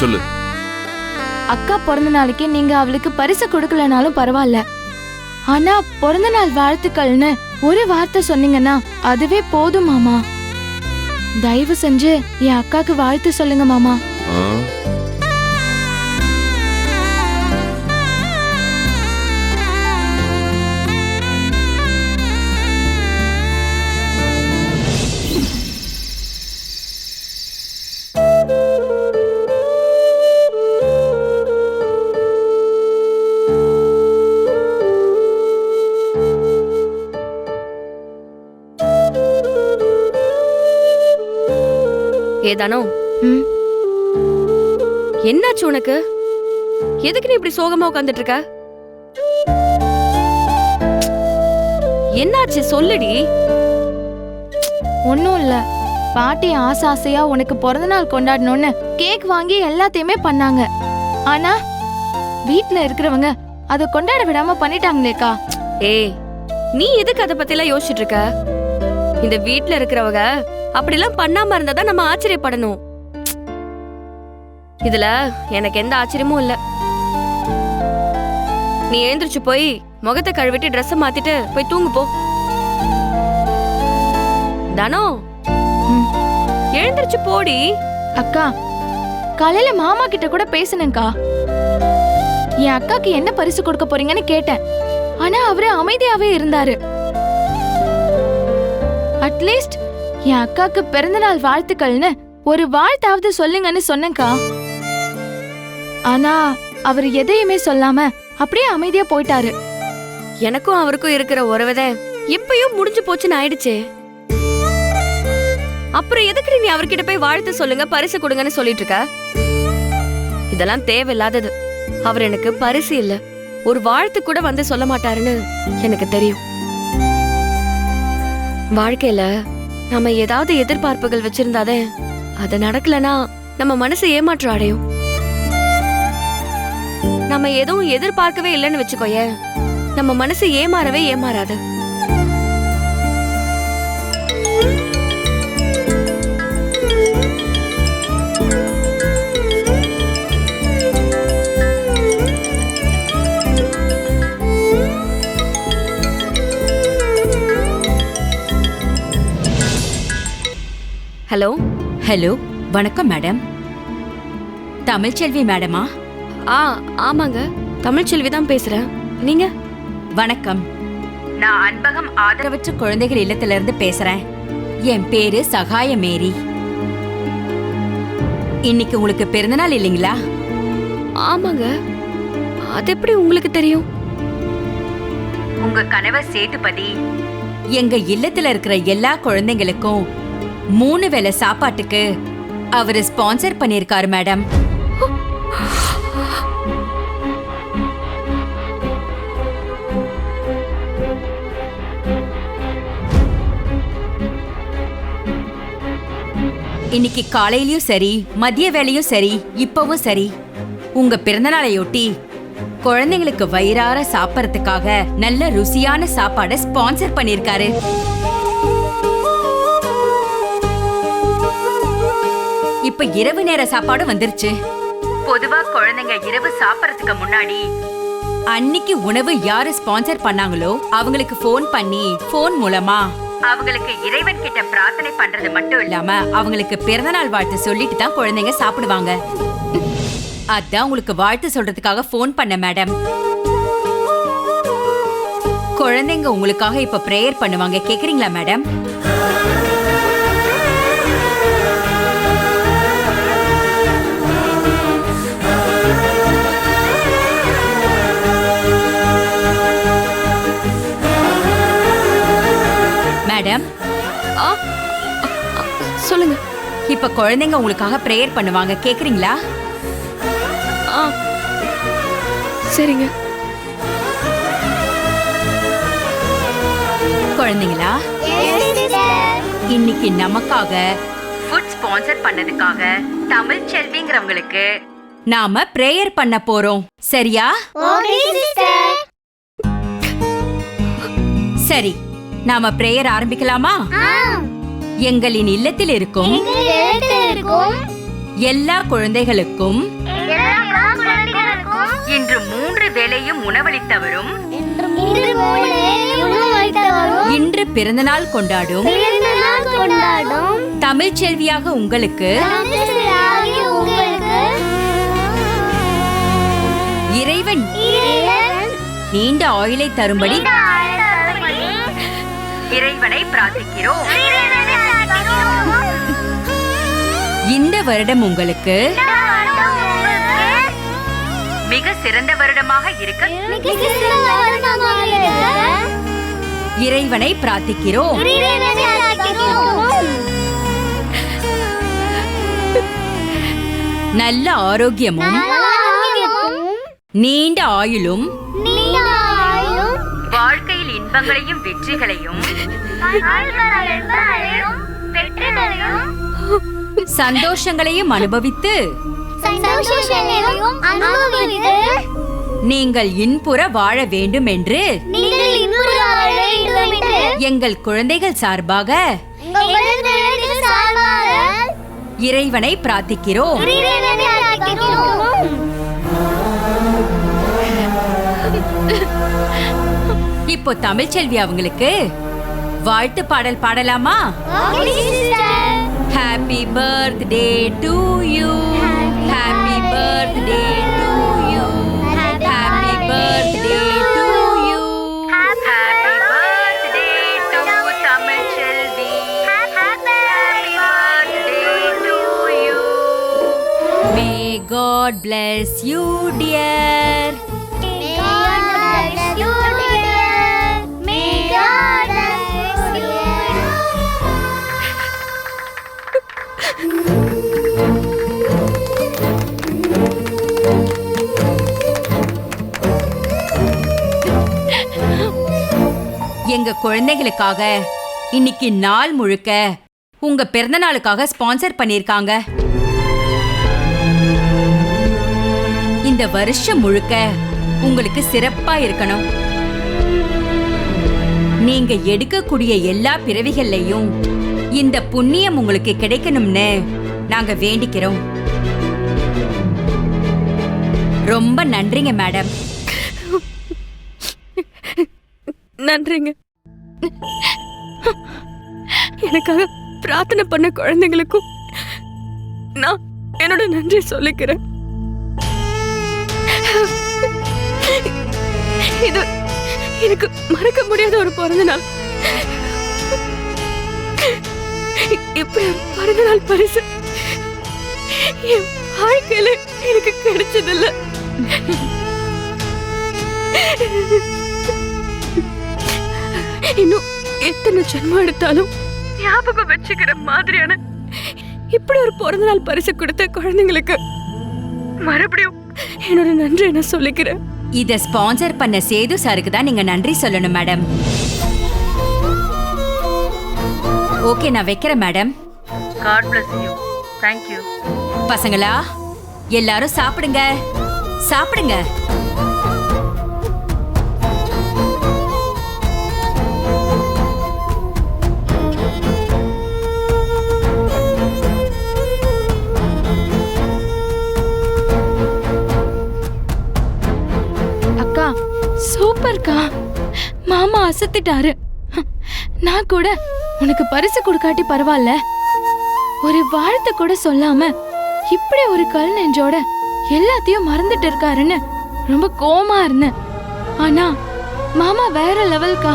சொல்லு. அக்கா பிறந்த நாளைக்கு நீங்க அவளுக்கு பரிசு கொடுக்கலனாலும் பரவாயில்ல. ஆனா பிறந்த நாள் வாழ்த்துக்கள்னு ஒரு வார்த்தை சொன்னீங்கன்னா அதுவே போதும் மாமா. தயவு செஞ்சு என் அக்காக்கு வாழ்த்து சொல்லுங்க மாமா. ம், என்னாச்சு உனக்கு? எதுக்கு நீ இப்படி சோகமா உட்காந்துட்டு இருக்க என்னாச்சு சொல்லுடி. ஒண்ணும் இல்ல. பாட்டி ஆசை ஆசையா உனக்கு பிறந்த நாள் கொண்டாடணும்னு கேக் வாங்கி எல்லாத்தையுமே பண்ணாங்க. ஆனா வீட்ல இருக்கிறவங்க அதை கொண்டாட விடாம பண்ணிட்டாங்களேக்கா ஏய் நீ எதுக்கு அத பத்தி எல்லாம் யோசிச்சுட்டு இருக்க இந்த வீட்ல இருக்கிறவங்க அப்படிலாம் பண்ணாம இருந்தா தான் நம்ம ஆச்சரியப்படணும். இதுல எனக்கு எந்த ஆச்சரியமும் இல்ல. நீ எழுந்திருச்சு போய் முகத்தை கழுவிட்டு ட்ரெஸ் மாத்திட்டு போய் தூங்கு போ. தானோ. எழுந்திருச்சு போடி. அக்கா காலையில மாமா கிட்ட கூட பேசினேன்க்கா. என் அக்காக்கு என்ன பரிசு கொடுக்க போறீங்கன்னு கேட்டேன். ஆனா அவரு அமைதியாவே இருந்தாரு. அட்லீஸ்ட் என் அக்காக்கு பிறந்தநாள் வாழ்த்துக்கள்னு ஒரு வாழ்த்தாவது சொல்லுங்கன்னு சொன்னேன்க்கா. ஆனா அவர் எதையுமே சொல்லாம அப்படியே அமைதியா போயிட்டாரு. எனக்கும் அவருக்கும் இருக்கிற உறவுத எப்பயும் முடிஞ்சு போச்சுன்னு ஆயிடுச்சே. அப்புறம் எதுக்கு நீ அவர்கிட்ட போய் வாழ்த்து சொல்லுங்க பரிசு கொடுங்கன்னு சொல்லிட்டு இருக்க இதெல்லாம் தேவையில்லாதது. அவர் எனக்கு பரிசு இல்ல. ஒரு வாழ்த்து கூட வந்து சொல்ல மாட்டாருன்னு எனக்கு தெரியும். வாழ்க்கையில நம்ம ஏதாவது எதிர்பார்ப்புகள் வச்சிருந்தாதே அது நடக்கலனா நம்ம மனசு ஏமாற்றம் அடையும். நம்ம எதுவும் எதிர்பார்க்கவே இல்லைன்னு வச்சுக்கோயே நம்ம மனசு ஏமாறவே ஏமாறாது. ஹலோ? ஹலோ வணக்கம் மேடம். தமிழ்ச்செல்வி மேடமா? ஆ ஆமாங்க. தமிழ்ச்செல்வி தான் பேசுறேன். நீங்க? வணக்கம். நான் அன்பகம் ஆதரவற்ற குழந்தைகள் இல்லத்துல இருந்து பேசுறேன். என் பேரு சகாய மேரி. இன்னைக்கு உங்களுக்கு பிறந்தநாள் இல்லைங்களா? ஆமாங்க. அது எப்படி உங்களுக்கு தெரியும்? உங்க கணவர் சேதுபதி. எங்க இல்லத்துல இருக்கிற எல்லா குழந்தைங்களுக்கும் மூணு வேளை சாப்பாட்டுக்கு அவர் ஸ்பான்சர் பண்ணியிருக்காரு மேடம். இன்னைக்கு காலையிலயும் சரி மதிய வேலையும் சரி இப்பவும் சரி. உங்க பிறந்தநாளையொட்டி குழந்தைங்களுக்கு வயிறார சாப்பிட்றதுக்காக நல்ல ருசியான சாப்பாடை ஸ்பான்சர் பண்ணியிருக்காரு இரவு நேர சாப்பாடு வந்துருச்சு. பொதுவா குழந்தைங்க இரவு சாப்பிடறதுக்கு முன்னாடி அன்னைக்கு உணவு யாரு ஸ்பான்சர் பண்ணாங்களோ அவங்களுக்கு ஃபோன் பண்ணி ஃபோன் மூலமா. அவங்களுக்கு இறைவன் கிட்ட பிரார்த்தனை பண்றது மட்டும் இல்லாம அவங்களுக்கு பிறந்தநாள் வாழ்த்து சொல்லிட்டு தான் குழந்தைங்க சாப்பிடுவாங்க. அதான் உங்களுக்கு வாழ்த்து சொல்றதுக்காக ஃபோன் பண்ண மேடம் குழந்தைங்க உங்களுக்காக இப்ப பிரேயர் பண்ணுவாங்க. கேக்குறீங்களா மேடம் மேடம். சொல்லுங்க. இப்ப குழந்தைங்க உங்களுக்காக பிரேயர் பண்ணுவாங்க கேக்குறீங்களா? ஆ. சரிங்க. குழந்தைங்களா? இன்னைக்கு நமக்காக ஃபுட் ஸ்பான்சர் பண்ணதுக்காக தமிழ் செல்விங்கிறவங்களுக்கு நாம பிரேயர் பண்ண போறோம். சரியா? சரி நாம பிரேயர் ஆரம்பிக்கலாமா? எங்களின் இல்லத்தில் இருக்கும் எல்லா குழந்தைகளுக்கும் இன்று மூன்று வேளையும் உணவளித்தவரும் இன்று பிறந்தநாள் கொண்டாடும் பிறந்த நாள் கொண்டாடும் தமிழ்ச் செல்வியாக உங்களுக்கு இறைவன் நீண்ட ஆயுளை தரும்படி இறைவனை பிரார்த்திக்கிறோம். இந்த வருடம் உங்களுக்கு மிக சிறந்த வருடமாக இருக்க இறைவனை பிரார்த்திக்கிறோம். நல்ல ஆரோக்கியமும் நீண்ட ஆயுளும் வாழ்க்கையில் இன்பங்களையும் வெற்றிகளையும் சந்தோஷங்களையும் அனுபவித்து நீங்கள் இன்புற வாழ வேண்டும் என்று நீங்கள் இன்புற வாழ வேண்டும் என்று எங்கள் குழந்தைகள் சார்பாக இறைவனை பிரார்த்திக்கிறோம். இப்போ தமிழ்ச்செல்வி அவங்களுக்கு வாழ்த்து பாடல் பாடலாமா. Happy birthday to you happy birthday to you happy birthday to you happy birthday to Tamilselvi happy birthday to you may God bless you dear. எங்க குழந்தைகளுக்காக இன்னைக்கு நாள் முழுக்க உங்க பிறந்த நாளுக்காக ஸ்பான்சர் பண்ணிருக்காங்க இந்த வருஷம் முழுக்க உங்களுக்கு சிறப்பா இருக்கணும். நீங்க எடுக்கக்கூடிய எல்லா பிறவிகள்லையும் இந்த புண்ணியம் உங்களுக்கு கிடைக்கணும்னு நாங்க வேண்டிக்கிறோம். ரொம்ப நன்றிங்க மேடம். நன்றிங்க. எனக்காக பிரார்த்தனை பண்ண குழந்தைங்களுக்கும் நான் என்னோட நன்றி சொல்லிக்கிறேன். இது எனக்கு மறக்க முடியாத ஒரு பிறந்த நாள். இப்படி பிறந்த நாள் பரிசு. என் வாழ்க்கையில எனக்கு கிடைச்சதில்ல. இன்னும் எத்தனை ஜென்மம் எடுத்தாலும் ஞாபகம் வச்சுக்கிற மாதிரியான இப்படி ஒரு பிறந்த நாள் பரிசு கொடுத்த குழந்தைங்களுக்கு மறுபடியும் என்னோட நன்றி நான் சொல்லிக்கிறேன். இத ஸ்பான்சர் பண்ண சேது சாருக்கு தான் நீங்க நன்றி சொல்லணும் மேடம். ஓகே நான் வைக்கிறேன் madam. God bless you. Thank you. பசங்களா எல்லாரும் சாப்பிடுங்க. சாப்பிடுங்க. மாமா நான் கூட உனக்கு பரிசு கொடுக்காட்டி பரவாயில்ல ஒரு வாழ்த்து கூட சொல்லாம இப்படி ஒரு கல் நெஞ்சோட எல்லாத்தையும் மறந்துட்டு இருக்காருன்னு ரொம்ப கோமா இருந்தேன். ஆனா மாமா வேற லெவல்க்கா.